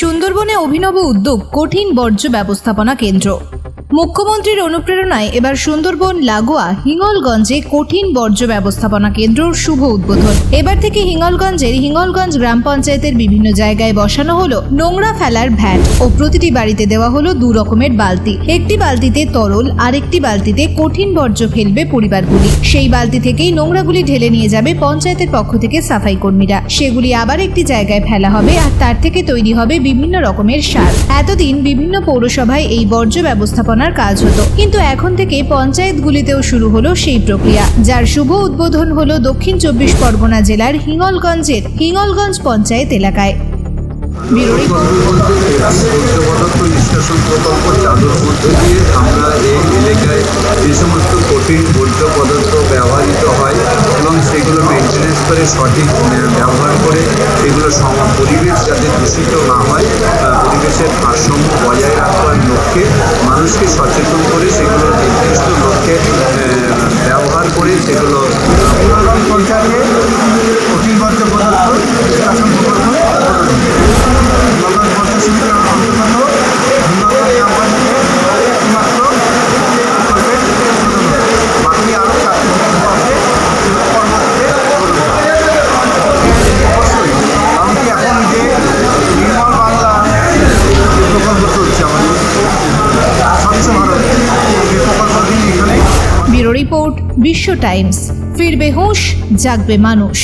সুন্দরবনে অভিনব উদ্যোগ কঠিন বর্জ্য ব্যবস্থাপনা কেন্দ্র। মুখ্যমন্ত্রীর অনুপ্রেরণায় এবার সুন্দরবন, লাগোয়া, হিঙ্গলগঞ্জে কঠিন বর্জ্য ব্যবস্থাপনা কেন্দ্রর শুভ উদ্বোধন। এবার থেকে হিঙ্গলগঞ্জের হিঙ্গলগঞ্জ গ্রাম পঞ্চায়েতের বিভিন্ন জায়গায় বসানো হলো নোংরা ফেলার ভ্যান ও প্রতিটি বাড়িতে দেওয়া হলো দু রকমের বালতি। একটি বালতিতে তরল আর একটি বালতিতে কঠিন বর্জ্য ফেলবে পরিবারগুলি। সেই বালতি থেকেই নোংরাগুলি ঢেলে নিয়ে যাবে পঞ্চায়েতের পক্ষ থেকে সাফাই কর্মীরা সেগুলি আবার একটি জায়গায় ফেলা হবে আর তার থেকে তৈরি হবে বিভিন্ন রকমের সার। এতদিন বিভিন্ন পৌরসভায় এই বর্জ্য ব্যবস্থাপনার কাজ হতো। কিন্তু এখন থেকে পঞ্চায়েতগুলিতেও শুরু হলো সেই প্রক্রিয়া, যার শুভ উদ্বোধন হলো দক্ষিণ চব্বিশ পরগনা জেলার হিঙ্গলগঞ্জের হিঙ্গলগঞ্জ পঞ্চায়েত এলাকায়। আমরা এই এলাকায় যে সমস্ত কঠিন বর্জ্য পদার্থ ব্যবহৃত হয় এবং সেগুলো মেনটেনেন্স করে সঠিক ব্যবহার করে সেগুলো পরিবেশ যাতে দূষিত না হয় পরিবেশের ভারসাম্য বজায় রাখবার লক্ষ্যে মানুষকে সচেতন করে সেগুলো নির্দিষ্ট লক্ষ্যে ব্যবহার করে সেগুলো রিপোর্ট বিশ্ব টাইমস। ফিরবে হুঁশ জাগবে মানুষ।